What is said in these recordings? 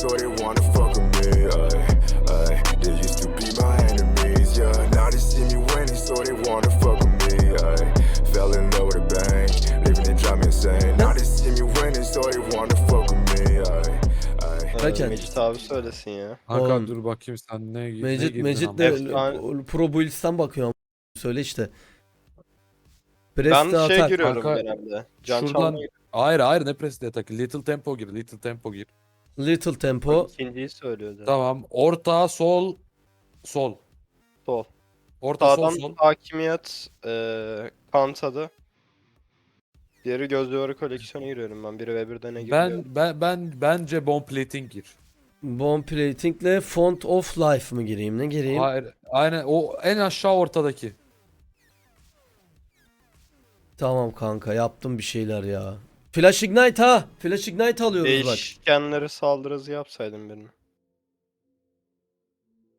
so they wanna fuck with me. Ay, ay, they used to be my enemies, yeah. Now they see me winning, so they wanna fuck with me. Ay, fell in love with a bang, living it drive me insane. Now they see me winning, so they wanna fuck with me. Ay, ay. Kraken. Mecit abi söylesin ya. Kanka Oğlum. dur bakayım sen ne, ne Mecit girdin Mecit de Efsane. Pro Bulls'tan bakıyor ama. Söyle işte. Ben Preste şey atar. giriyorum Kanka, genelde. Can şuradan-. Hayır hayır ne press diye takıl. Little tempo gir. Little tempo gir. Little tempo. İkinciyi söylüyordu. Tamam. Orta sol sol. Sol. Orta sol Sağdan sol. hakimiyet eee kantadı. Diğeri göz duvarı koleksiyona giriyorum ben. Biri ve birde ne giriyor? Ben ben ben bence bomb plating gir. Bomb plating'le Font of Life mı gireyim? Ne gireyim? Hayır. Aynen o en aşağı ortadaki. Tamam kanka yaptım bir şeyler ya. Flash Ignite ha. Flash Ignite alıyoruz bak. Değişkenleri saldırızı yapsaydım birini.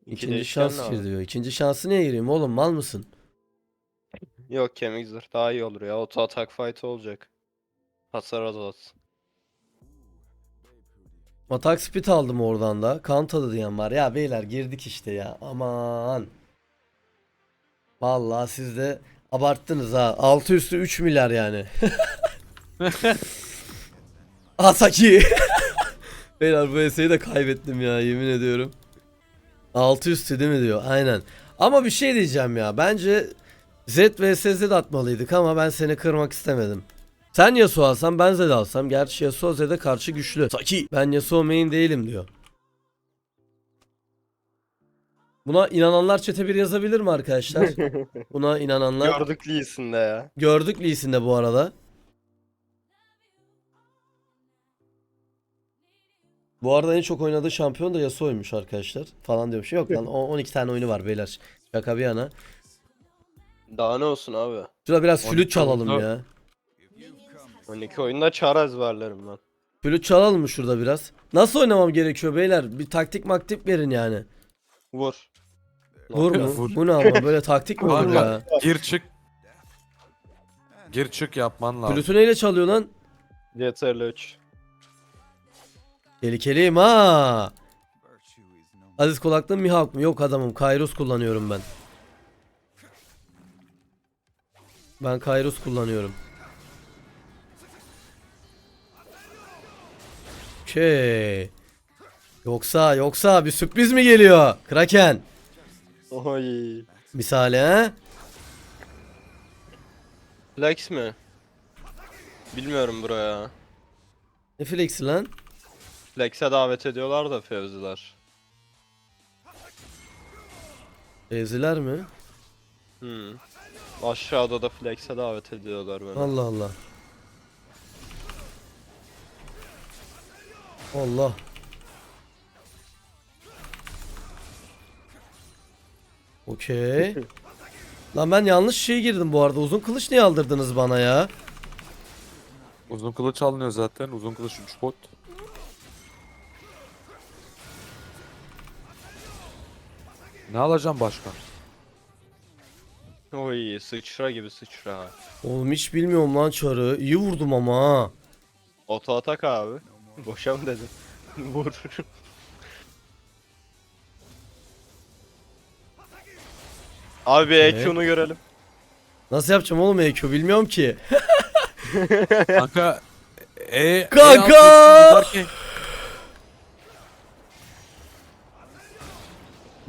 İki İkinci değişken şans lazım. gir diyor. İkinci şansı niye gireyim oğlum mal mısın? Yok kemik zırh daha iyi olur ya. Auto atak fight olacak. Hasar az olsun. Atak speed aldım oradan da. Kantadı diyen var. Ya beyler girdik işte ya. Aman. Vallahi siz de abarttınız ha. Altı üstü 3 milyar yani. Asaki. beyler bu eseyi de kaybettim ya yemin ediyorum. Altı üstü değil mi diyor. Aynen. Ama bir şey diyeceğim ya. Bence Z vs Z atmalıydık ama ben seni kırmak istemedim. Sen Yasuo alsan ben Zed alsam. Gerçi Yasuo Zed'e karşı güçlü. Saki ben Yasuo main değilim diyor. Buna inananlar çete bir yazabilir mi arkadaşlar? Buna inananlar. Gördük Lee'sinde ya. Gördük Lee Sin'de bu arada. Bu arada en çok oynadığı şampiyon da Yasuo'ymuş arkadaşlar. Falan diyormuş. Yok lan o- 12 tane oyunu var beyler. Şaka bir yana. Daha ne olsun abi. Şurada biraz 12 flüt çalalım oyunda- ya. 12 oyunda çar ezberlerim ben. Flüt çalalım mı şurada biraz? Nasıl oynamam gerekiyor beyler? Bir taktik maktik verin yani. Vur. Vur mu? Vur. Bu ne ama böyle taktik mi olur Kanka, ya? Gir çık. Gir çık yapman lazım. Flütü neyle çalıyor lan? Yeterli 3. Tehlikeliyim ha. Aziz kulaklı Mihawk mı? Yok adamım. Kairos kullanıyorum ben. Ben Kairos kullanıyorum. Okey. Yoksa yoksa bir sürpriz mi geliyor? Kraken. Oy. Misali ha? Flex mi? Bilmiyorum buraya. Ne flexi lan? Flex'e davet ediyorlar da Fevziler. Eziler mi? Hmm. Aşağıda da Flex'e davet ediyorlar beni. Allah Allah. Allah. Okey. Lan ben yanlış şey girdim bu arada. Uzun kılıç niye aldırdınız bana ya? Uzun kılıç alınıyor zaten. Uzun kılıç 3 bot. Ne alacağım başka? Oy sıçra gibi sıçra. Oğlum hiç bilmiyorum lan çarı. İyi vurdum ama ha. Oto atak abi. Boşa mı dedim? Vur. Abi bir Evet. EQ'nu görelim. Nasıl yapacağım oğlum EQ bilmiyorum ki. Kanka e, Kanka! E altı giderken-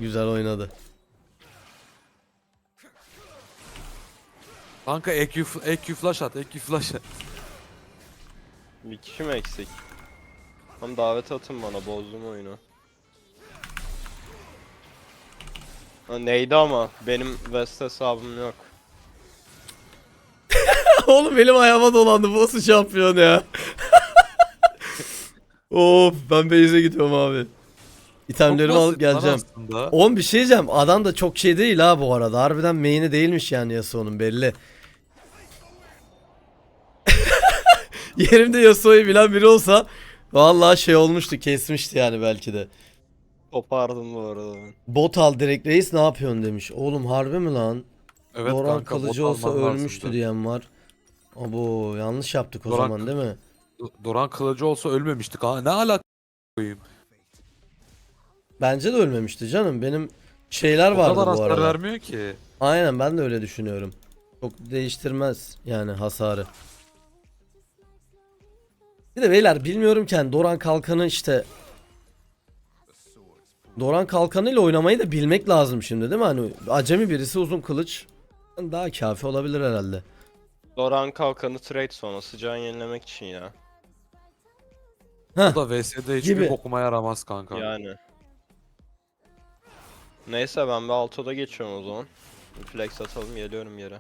Güzel oynadı. Kanka EQ, EQ flash at, EQ flash at. Bir kişi mi eksik? Tam davet atın bana bozdum oyunu. Ha, neydi ama benim West hesabım yok. Oğlum benim ayağıma dolandı. Bu nasıl şampiyon ya? of ben base'e gidiyorum abi. İtemlerimi alıp geleceğim. aslında. Oğlum bir şey diyeceğim. Adam da çok şey değil ha bu arada. Harbiden main'i değilmiş yani Yasuo'nun belli. Yerimde Yasuo'yu bilen biri olsa vallahi şey olmuştu kesmişti yani belki de. Kopardım bu arada ben. Bot al direkt reis ne yapıyorsun demiş. Oğlum harbi mi lan? Evet Doran kanka, kalıcı olsa ölmüştü lazımdı. diyen var. Abo yanlış yaptık o Doran- zaman değil mi? Do- Doran kılıcı olsa ölmemiştik ha. Ne alaka koyayım? Bence de ölmemişti canım. Benim şeyler O vardı kadar bu hasar arada. vermiyor ki. Aynen ben de öyle düşünüyorum. Çok değiştirmez yani hasarı. Bir de beyler bilmiyorumken Doran Kalkan'ı işte Doran Kalkanı ile oynamayı da bilmek lazım şimdi değil mi? Hani acemi birisi uzun kılıç daha kafi olabilir herhalde. Doran kalkanı trade sonrası can yenilemek için ya. Heh. Bu da VS'de hiçbir Gibi. bokuma yaramaz kanka. Yani. Neyse ben bir altoda geçiyorum o zaman. Bir Flex atalım geliyorum yere.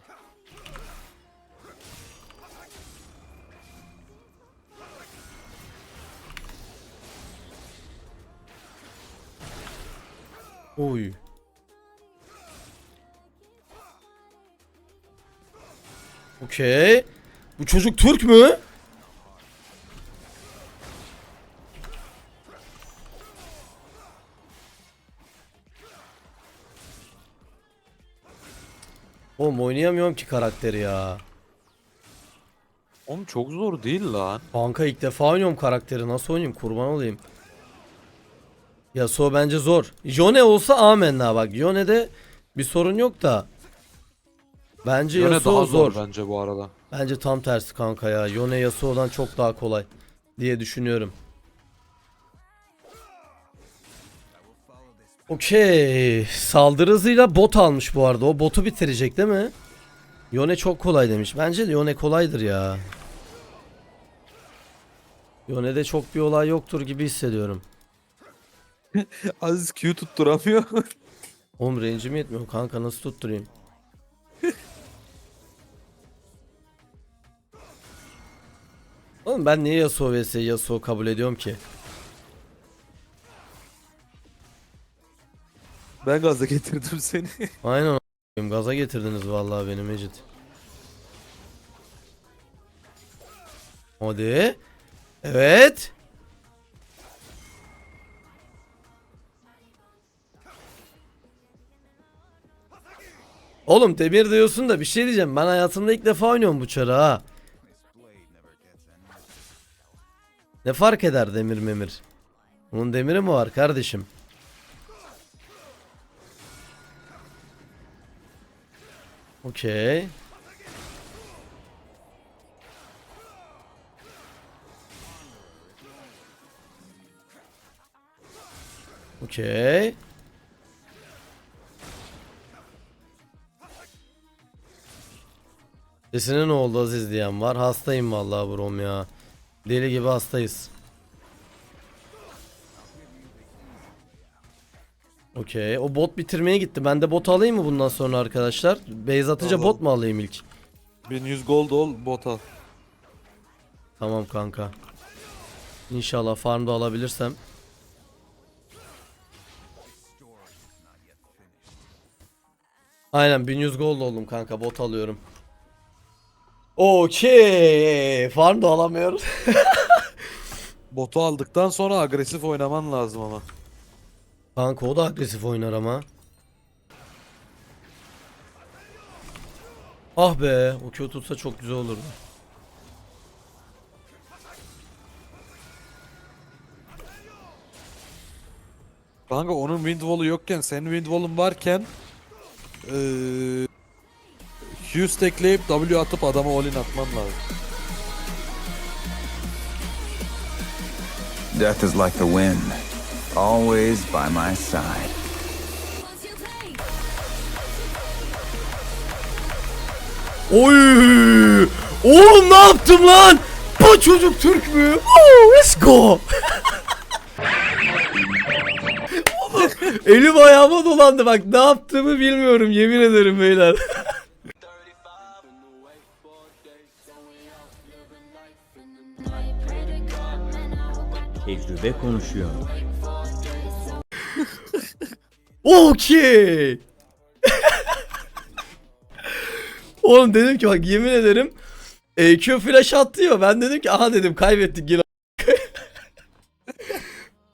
Oy. Okey. Bu çocuk Türk mü? Oğlum oynayamıyorum ki karakteri ya. Oğlum çok zor değil lan. Kanka ilk defa oynuyorum karakteri. Nasıl oynayayım? Kurban olayım. Yasuo bence zor. Yone olsa amenna bak. Yone'de bir sorun yok da. Bence Yone Yasuo daha zor. zor bence bu arada. Bence tam tersi kanka ya. Yone Yasuo'dan çok daha kolay diye düşünüyorum. Okey. Saldırı hızıyla bot almış bu arada. O botu bitirecek değil mi? Yone çok kolay demiş. Bence de Yone kolaydır ya. Yone'de çok bir olay yoktur gibi hissediyorum. Aziz Q tutturamıyor. Oğlum range'im yetmiyor kanka nasıl tutturayım? Oğlum ben niye Yasuo vs Yasuo kabul ediyorum ki? Ben gaza getirdim seni. Aynen a**ayım, gaza getirdiniz vallahi beni Mecit. Hadi. Evet. Oğlum demir diyorsun da bir şey diyeceğim. Ben hayatımda ilk defa oynuyorum bu çarı ha. Ne fark eder demir memir? Bunun demiri mi var kardeşim? Okey. Okey. Sesine ne oldu Aziz diyen var. Hastayım vallahi brom ya. Deli gibi hastayız. Okey. O bot bitirmeye gitti. Ben de bot alayım mı bundan sonra arkadaşlar? Base atınca Alalım. bot mu alayım ilk? 1100 gold ol bot al. Tamam kanka. İnşallah farmda alabilirsem. Aynen 1100 gold oldum kanka bot alıyorum. Okey. Farm da alamıyoruz. Botu aldıktan sonra agresif oynaman lazım ama. Kanka o da agresif oynar ama. Ah be, o Q tutsa çok güzel olurdu. Kanka onun windwall'u yokken senin windwall'un varken eee Q stackleyip W atıp adama all in atman lazım. Death is like the wind, always by my side. Oy! Oğlum ne yaptım lan? Bu çocuk Türk mü? Woo, let's go. Oğlum, elim ayağıma dolandı bak ne yaptığımı bilmiyorum yemin ederim beyler. Tecrübe konuşuyor. Okey. Oğlum dedim ki bak yemin ederim EQ flash attı ya ben dedim ki aha dedim kaybettik yine.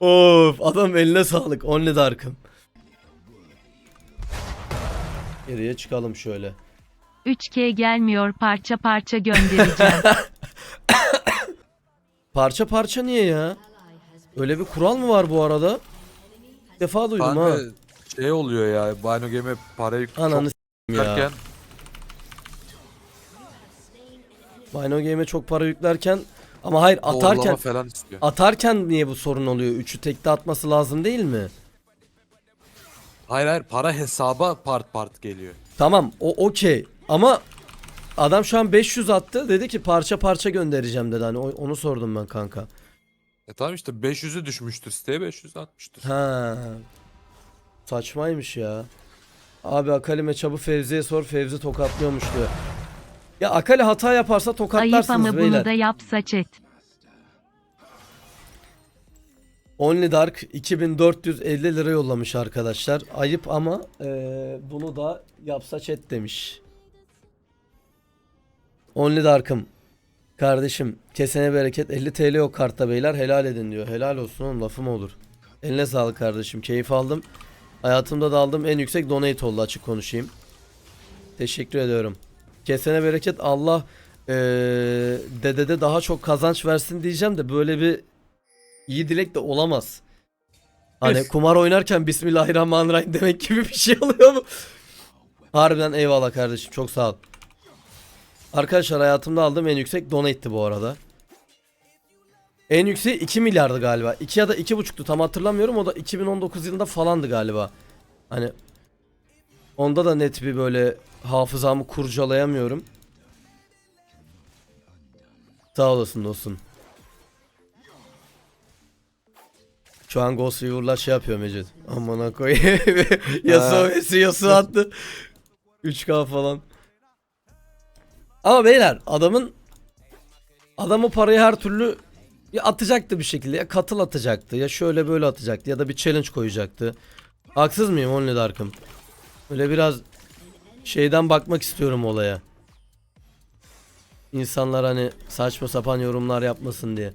of adam eline sağlık only dark'ım. Geriye çıkalım şöyle. 3K gelmiyor parça parça göndereceğim. Parça parça niye ya? Öyle bir kural mı var bu arada? İlk defa duydum Kanka ha. Şey oluyor ya. Bino Game'e parayı Ananı çok s**eyim ya. yüklerken Bino Game'e çok para yüklerken ama hayır doğrulama atarken falan istiyor. atarken niye bu sorun oluyor? Üçü tekte atması lazım değil mi? Hayır hayır para hesaba part part geliyor. Tamam o okey ama adam şu an 500 attı dedi ki parça parça göndereceğim dedi hani o- onu sordum ben kanka. E tamam işte 500'ü düşmüştür siteye 500 atmıştır. Ha. Saçmaymış ya. Abi Akali meçhabı Fevzi'ye sor Fevzi tokatlıyormuş diyor. Ya Akali hata yaparsa Ayıp tokatlarsınız ama beyler. bunu da yapsa chat. Only Dark 2450 lira yollamış arkadaşlar. Ayıp ama eee, bunu da yapsa chat demiş. Only Dark'ım. Kardeşim kesene bereket 50 TL yok kartta beyler helal edin diyor. Helal olsun oğlum lafı mı olur. Eline sağlık kardeşim keyif aldım. Hayatımda da aldığım en yüksek donate oldu açık konuşayım. Teşekkür ediyorum. Kesene bereket Allah eee dedede daha çok kazanç versin diyeceğim de böyle bir iyi dilek de olamaz. Hani Üf. kumar oynarken Bismillahirrahmanirrahim demek gibi bir şey oluyor mu? Harbiden eyvallah kardeşim çok sağ ol. Arkadaşlar hayatımda aldığım en yüksek donate'ti bu arada. En yükseği 2 milyardı galiba. 2 ya da 2,5'tu tam hatırlamıyorum. O da 2019 yılında falandı galiba. Hani onda da net bir böyle hafızamı kurcalayamıyorum. Sağ olasın dostum. Şu an Ghost Weaver'lar şey yapıyor Mecid. Amına koyayım. Yasuo vs Yasuo attı. 3K falan. Ama beyler adamın adam o parayı her türlü ya atacaktı bir şekilde ya katıl atacaktı ya şöyle böyle atacaktı ya da bir challenge koyacaktı. Haksız mıyım Only Dark'ım? Öyle biraz şeyden bakmak istiyorum olaya. İnsanlar hani saçma sapan yorumlar yapmasın diye.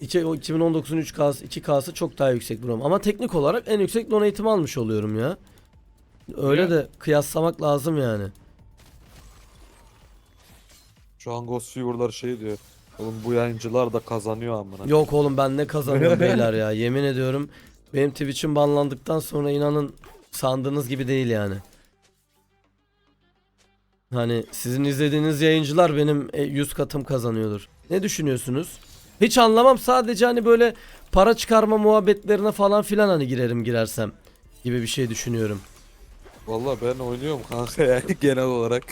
İki- o 2019'un 3K'sı 2K'sı çok daha yüksek buram. Ama teknik olarak en yüksek donate'imi almış oluyorum ya. Öyle Ya. de kıyaslamak lazım yani. Şu an Ghost Fever'lar şey diyor. Oğlum bu yayıncılar da kazanıyor amına. Yok oğlum ben ne kazanıyorum beyler ya. Yemin ediyorum benim Twitch'im banlandıktan sonra inanın sandığınız gibi değil yani. Hani sizin izlediğiniz yayıncılar benim e, 100 katım kazanıyordur. Ne düşünüyorsunuz? Hiç anlamam sadece hani böyle para çıkarma muhabbetlerine falan filan hani girerim girersem gibi bir şey düşünüyorum. Valla ben oynuyorum kanka yani genel olarak.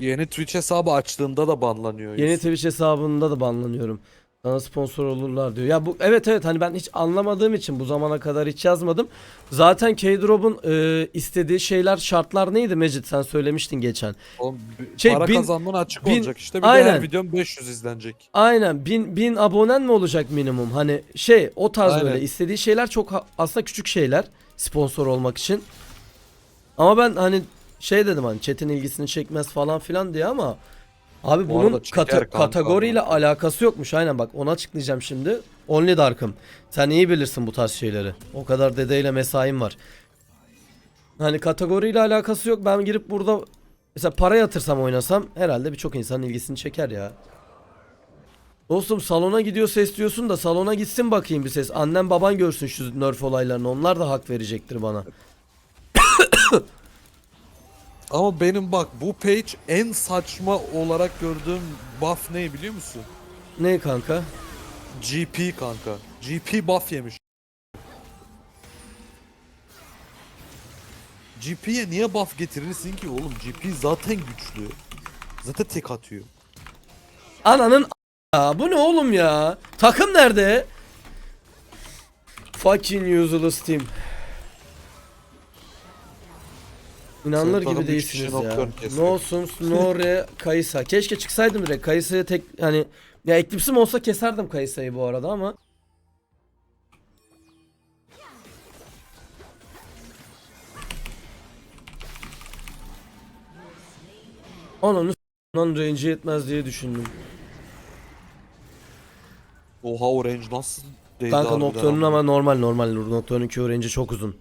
Yeni Twitch hesabı açtığında da banlanıyor. Yeni. Twitch hesabında da banlanıyorum. Sana sponsor olurlar diyor. Ya bu evet evet hani ben hiç anlamadığım için bu zamana kadar hiç yazmadım. Zaten K-Drop'un e, istediği şeyler şartlar neydi Mecit sen söylemiştin geçen. Oğlum, bi- Şey, para bin- kazanman açık bin- olacak işte. Bir de Aynen. her videom 500 izlenecek. Aynen bin, bin abonen mi olacak minimum? Hani şey o tarz Aynen. böyle istediği şeyler çok ha- aslında küçük şeyler sponsor olmak için. Ama ben hani şey dedim hani chat'in ilgisini çekmez falan filan diye ama abi Bu bunun arada çeker kata- kanka kategoriyle alakası yokmuş. Aynen bak onu açıklayacağım şimdi. Only Dark'ım. Sen iyi bilirsin bu tarz şeyleri. O kadar dedeyle mesaim var. Hani kategoriyle alakası yok. Ben girip burada mesela para yatırsam oynasam herhalde birçok insanın ilgisini çeker ya. Dostum salona gidiyor ses diyorsun da salona gitsin bakayım bir ses. Annem baban görsün şu nerf olaylarını. Onlar da hak verecektir bana. Ama benim bak bu page en saçma olarak gördüğüm buff ne biliyor musun? Ne kanka? GP kanka. GP buff yemiş. GP'ye niye buff getirirsin ki oğlum? GP zaten güçlü. Zaten tek atıyor. Ananın a- bu ne oğlum ya? Takım nerede? Fucking useless team. İnanılır gibi değilsiniz ya. No Suns, No Re, Kaysa. Keşke çıksaydım direkt. Kaysa'ya tek hani ya Eclipse'im olsa keserdim Kaysa'yı bu arada ama. Ananı s***dan range yetmez diye düşündüm. Oha o range nasıl değdi Kanka Nocturne'un ama normal normal Nocturne'un Q range'i çok uzun.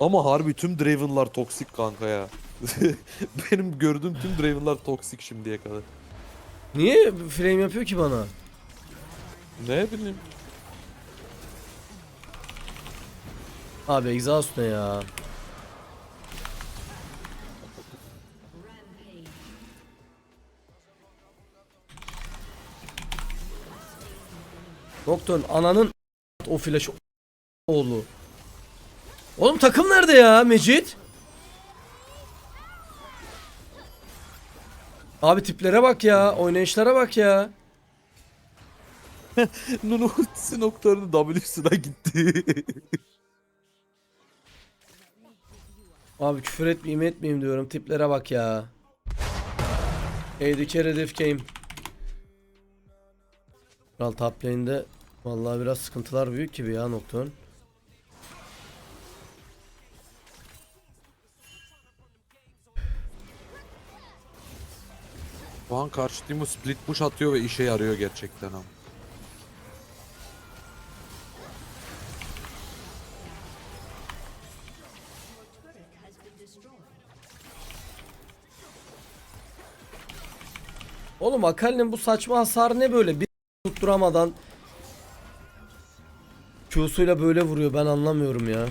Ama harbi tüm Draven'lar toksik kanka ya. Benim gördüğüm tüm Draven'lar toksik şimdiye kadar. Niye frame yapıyor ki bana? Ne bileyim. Abi exhaust ne ya? Doktor ananın o flash oğlu. Oğlum takım nerede ya Mecit? Abi tiplere bak ya, oynayışlara bak ya. Nunu ultisi noktalarının W'suna gitti. Abi küfür etmeyeyim etmeyeyim diyorum. Tiplere bak ya. Carry diff game. Kral top lane'de vallahi biraz sıkıntılar büyük gibi ya Nocturne. Şu an karşı Timo split push atıyor ve işe yarıyor gerçekten ama. Oğlum Akali'nin bu saçma hasarı ne böyle? Bir tutturamadan Q'suyla böyle vuruyor ben anlamıyorum ya.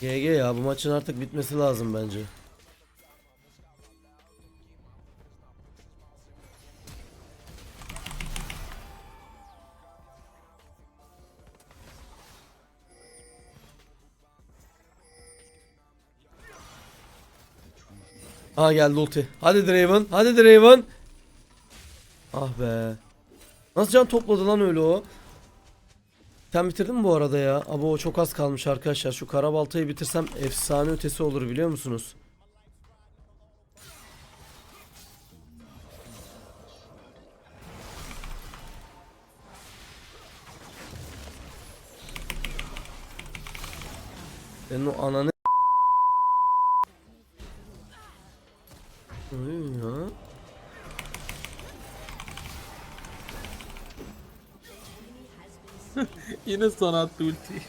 GG ya bu maçın artık bitmesi lazım bence. Aa geldi ulti. Hadi Draven. Hadi Draven. Ah be. Nasıl can topladı lan öyle o? Sen bitirdin mi bu arada ya? Abo çok az kalmış arkadaşlar. Şu karabaltayı bitirsem efsane ötesi olur biliyor musunuz? Senin o ananı Yine sana attı ultiyi.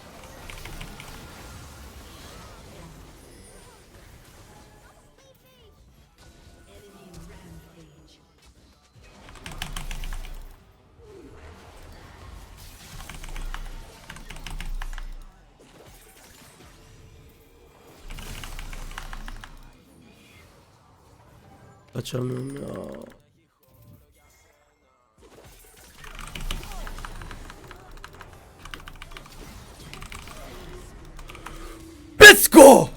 Kaçamıyorum ya. Go.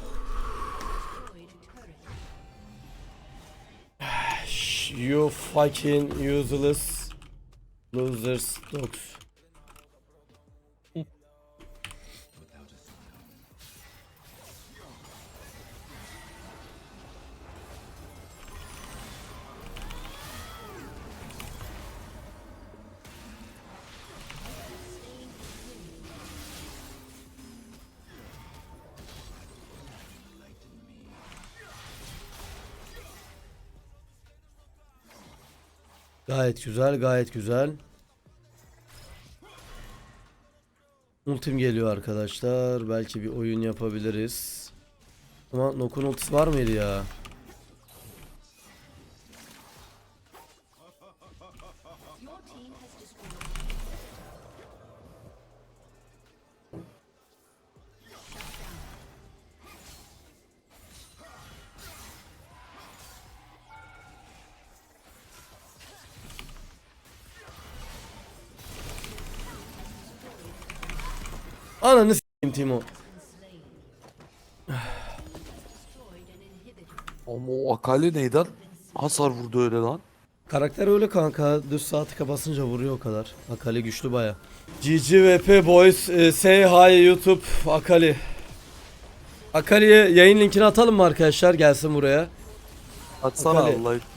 You fucking useless losers dogs. Gayet güzel, gayet güzel. Ultim geliyor arkadaşlar. Belki bir oyun yapabiliriz. Ama Nokun ultisi var mıydı ya? Ananı s**eyim Timo. Ama o Akali neyden hasar vurdu öyle lan? Karakter öyle kanka. Düz sağ tıka basınca vuruyor o kadar. Akali güçlü baya. GGVP boys e, say hi YouTube Akali. Akali'ye yayın linkini atalım mı arkadaşlar? Gelsin buraya. Atsana Akali. Allah